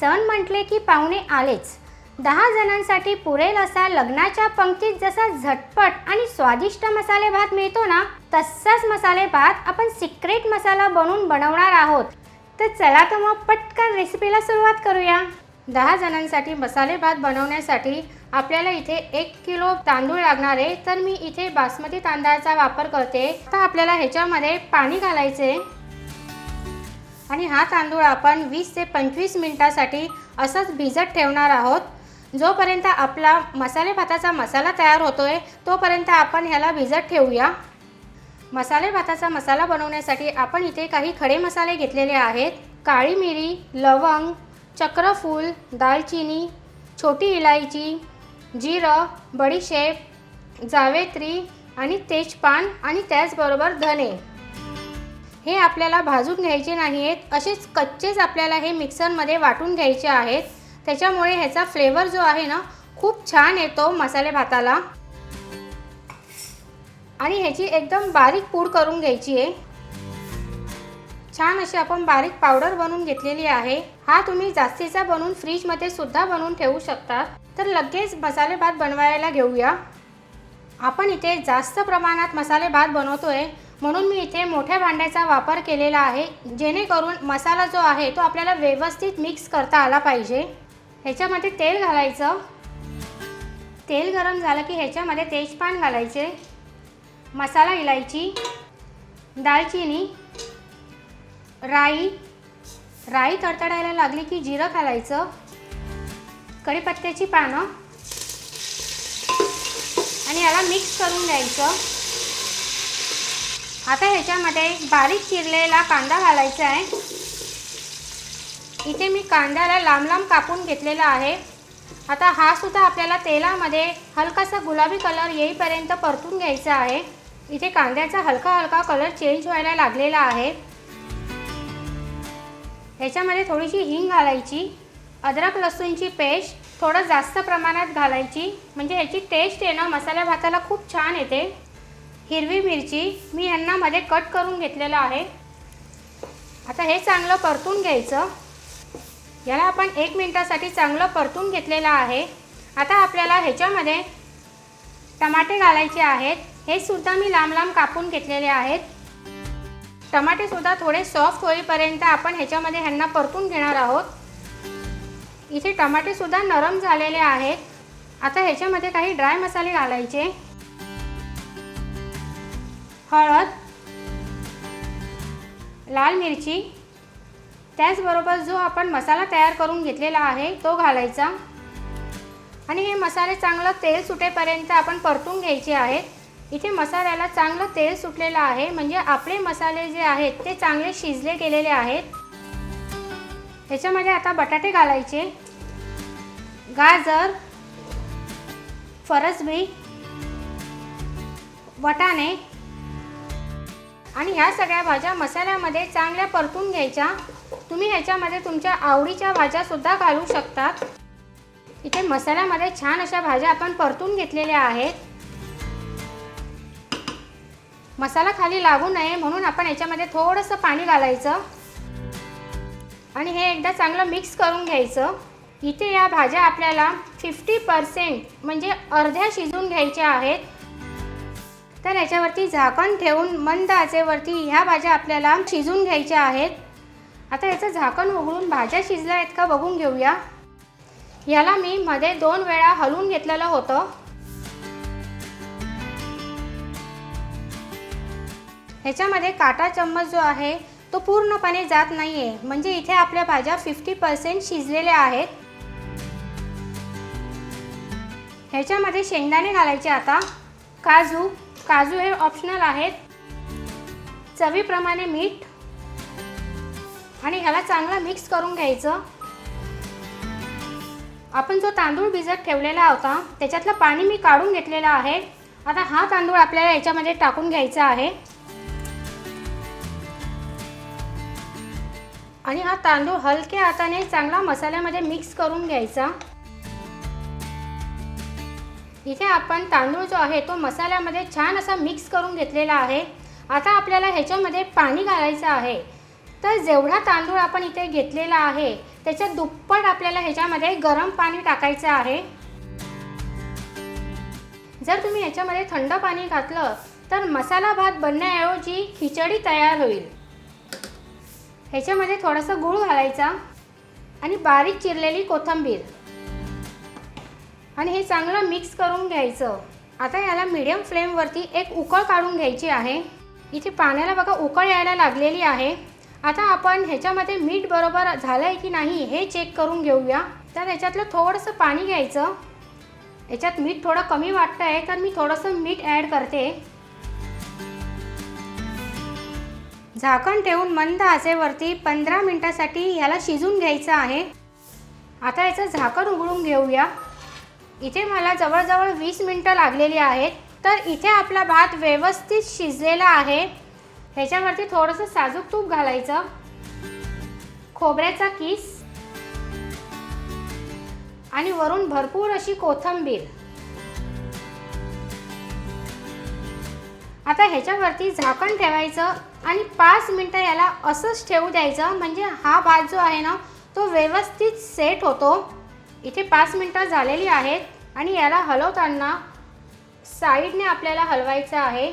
सण म्हटले की पाहुणे आलेच. दहा जणांसाठी पुरेल असा लग्नाच्या पंक्तीत जसा झटपट आणि स्वादिष्ट मसाले भात मिळतो ना तसाच मसाले भात आपण सिक्रेट मसाला बनवून बनवणार आहोत. तर चला तर मग पटकन रेसिपीला सुरुवात करूया. दहा जणांसाठी मसाले भात बनवण्यासाठी आपल्याला इथे एक किलो तांदूळ लागणार आहे. तर मी इथे बासमती तांदळाचा वापर करते. तर आपल्याला ह्याच्यामध्ये पाणी घालायचे आणि हा तांदूळ आपण वीस ते पंचवीस मिनटासाठी असंच भिजत ठेवणार आहोत. जोपर्यंत आपला मसाले भाताचा मसाला तयार होतो आहे तोपर्यंत आपण ह्याला भिजत ठेवूया. मसाले भाताचा मसाला बनवण्यासाठी आपण इथे काही खडे मसाले घेतलेले आहेत. काळी मिरी लवंग चक्रफूल दालचिनी छोटी इलायची जिरं बडीशेप जावेत्री आणि तेजपान आणि त्याचबरोबर धने. हे आपल्याला भाजून घ्यायचे नाही आहेत असेच कच्चेच आपल्याला हे मिक्सरमध्ये वाटून घ्यायचे आहेत. त्याच्यामुळे ह्याचा फ्लेवर जो आहे ना खूप छान येतो मसाले भाताला. आणि ह्याची एकदम बारीक पूड करून घ्यायची आहे. छान अशी आपण बारीक पावडर बनवून घेतलेली आहे. हा तुम्ही जास्तीचा बनवून फ्रीजमध्ये सुद्धा बनवून ठेवू शकता. तर लगेच मसाले भात बनवायला घेऊया. आपण इथे जास्त प्रमाणात मसाले भात आहे म्हणून मी इथे मोठ्या भांड्याचा वापर केलेला आहे जेणेकरून मसाला जो आहे तो आपल्याला व्यवस्थित मिक्स करता आला पाहिजे. ह्याच्यामध्ये तेल घालायचं. तेल गरम झालं की ह्याच्यामध्ये तेजपान घालायचे. मसाला इलायची दालचिनी राई. राई तडतडायला लागली की जिरं घालायचं. कढीपत्त्याची पानं. आणि याला मिक्स करून द्यायचं आता ह्याच्यामध्ये बारीक चिरलेला कांदा घालायचा आहे. इथे मी कांद्याला लांब लांब कापून घेतलेला आहे. आता हा सुद्धा आपल्याला तेलामध्ये हलकासा गुलाबी कलर येईपर्यंत परतून घ्यायचा आहे. इथे कांद्याचा हलका हलका कलर चेंज व्हायला लागलेला आहे. ह्याच्यामध्ये थोडीशी हिंग घालायची. अद्रक लसूणची पेस्ट थोडं जास्त प्रमाणात घालायची. म्हणजे ह्याची टेस्ट आहे ना मसाल्या भाताला खूप छान येते. हिरवी मिरची मी यांना मध्ये कट करून घेतलेलं आहे. आता हे चांगलं परतून घ्यायचं. याला आपण एक मिनटासाठी चांगलं परतून घेतलेलं आहे. आता आपल्याला ह्याच्यामध्ये टमाटे घालायचे आहेत. हे सुद्धा मी लांब लांब कापून घेतलेले आहेत. टमाटेसुद्धा थोडे सॉफ्ट होईपर्यंत आपण ह्याच्यामध्ये ह्यांना परतून घेणार आहोत. इथे टमाटेसुद्धा नरम झालेले आहेत. आता ह्याच्यामध्ये काही ड्राय मसाले घालायचे. हळद लाल मिरची त्याचबरोबर जो आपण मसाला तयार करून घेतलेला आहे तो घालायचा. आणि हे मसाले चांगलं तेल सुटेपर्यंत आपण परतून घ्यायचे आहेत. इथे मसाल्याला चांगलं तेल सुटलेलं आहे म्हणजे आपले मसाले जे आहेत ते चांगले शिजले गेलेले आहेत. ह्याच्यामध्ये आता बटाटे घालायचे गाजर फरसबी वटाणे आणि ह्या सगळ्या भाज्या मसाल्यामध्ये चांगल्या परतून घ्यायच्या. तुम्ही ह्याच्यामध्ये तुमच्या आवडीच्या भाज्यासुद्धा घालू शकतात. इथे मसाल्यामध्ये छान अशा भाज्या आपण परतून घेतलेल्या आहेत. मसाला खाली लागू नये म्हणून आपण याच्यामध्ये थोडंसं पाणी घालायचं. आणि हे एकदा चांगलं मिक्स करून घ्यायचं. इथे या भाज्या आपल्याला फिफ्टी पर्सेंट म्हणजे अर्ध्या शिजून घ्यायच्या आहेत. तर याच्यावरती झाकण ठेवून मंद आचेवरती ह्या भाज्या आपल्याला शिजून घ्यायच्या आहेत. आता याचं झाकण उघडून भाज्या शिजल्या आहेत का बघून घेऊया. याला मी मध्ये दोन वेळा हलवून घेतलेलं होतं. ह्याच्यामध्ये काटा चम्मच जो आहे तो पूर्णपणे जात नाही आहे म्हणजे इथे आपल्या भाज्या फिफ्टी पर्सेंट शिजलेल्या आहेत. ह्याच्यामध्ये शेंगदाणे घालायचे आता. काजू काजू हे ऑप्शनल आहेत. चवीप्रमाणे मीठ आणि ह्याला चांगलं मिक्स करून घ्यायचं. आपण जो तांदूळ भिजत ठेवलेला होता त्याच्यातलं पाणी मी काढून घेतलेलं आहे. आता हा तांदूळ आपल्याला याच्यामध्ये टाकून घ्यायचा आहे. आणि हा तांदूळ हलक्या हाताने चांगला मसाल्यामध्ये मिक्स करून घ्यायचा. इथे आपण तांदूळ जो आहे तो मसाल्यामध्ये छान असा मिक्स करून घेतलेला आहे. आता आपल्याला ह्याच्यामध्ये पाणी घालायचं आहे. तर जेवढा तांदूळ आपण इथे घेतलेला आहे त्याच्या दुप्पट आपल्याला ह्याच्यामध्ये गरम पाणी टाकायचं आहे. जर तुम्ही ह्याच्यामध्ये थंड पाणी घातलं तर मसाला भात बनण्याऐवजी खिचडी तयार होईल. ह्याच्यामध्ये थोडंसं गूळ घालायचा आणि बारीक चिरलेली कोथिंबीर. आणि हे चांगलं मिक्स करून घ्यायचं. आता याला मीडियम फ्लेमवरती एक उकळ काढून घ्यायची आहे. इथे पाण्याला बघा उकळ यायला लागलेली आहे. आता आपण ह्याच्यामध्ये मीठ बरोबर झालं आहे की नाही हे चेक करून घेऊया. तर ह्याच्यातलं थोडंसं पाणी घ्यायचं. याच्यात मीठ थोडं कमी वाटतं आहे तर मी थोडंसं मीठ ॲड करते. झाकण ठेवून मंद आचेवरती पंधरा मिनटासाठी ह्याला शिजून घ्यायचं आहे. आता याचं झाकण उघडून घेऊया. इथे मला जवळजवळ वीस मिनटं लागलेली आहेत. तर इथे आपला भात व्यवस्थित शिजलेला आहे. ह्याच्यावरती थोडंसं साजूक तूप घालायचं. खोबऱ्याचा किस. आणि वरून भरपूर अशी कोथंबीर. आता ह्याच्यावरती झाकण ठेवायचं आणि पाच मिनटं याला असंच ठेवू द्यायचं. म्हणजे हा भात जो आहे ना तो व्यवस्थित सेट होतो. इथे पाच मिनटं झालेली आहेत आणि याला हलवताना साईडने आपल्याला हलवायचं आहे.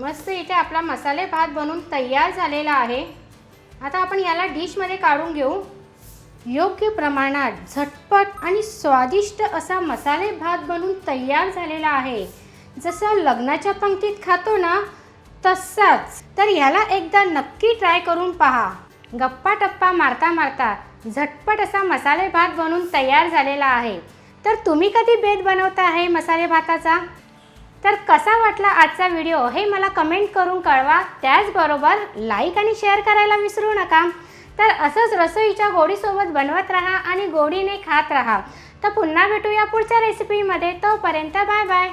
मस्त इथे आपला मसाले भात बनून तयार झालेला आहे. आता आपण याला डिशमध्ये काढून घेऊ. योग्य प्रमाणात झटपट आणि स्वादिष्ट असा मसाले भात बनून तयार झालेला आहे. जसं लग्नाच्या पंक्तीत खातो ना तसाच. तर याला एकदा नक्की ट्राय करून पहा. गप्पा टप्पा मारता मारता झटपट असा मसाले भात बनून तयार झालेला आहे. तर तुम्ही कधी बेत बनवता आहे मसाले भाताचा? तर कसा वाटला आजचा व्हिडिओ हे मला कमेंट करून कळवा. त्याचबरोबर लाईक आणि शेअर करायला विसरू नका. तर असंच रसोईच्या गोडीसोबत बनवत राहा आणि गोडीने खात राहा. तर पुन्हा भेटूया पुढच्या रेसिपीमध्ये तोपर्यंत बाय बाय.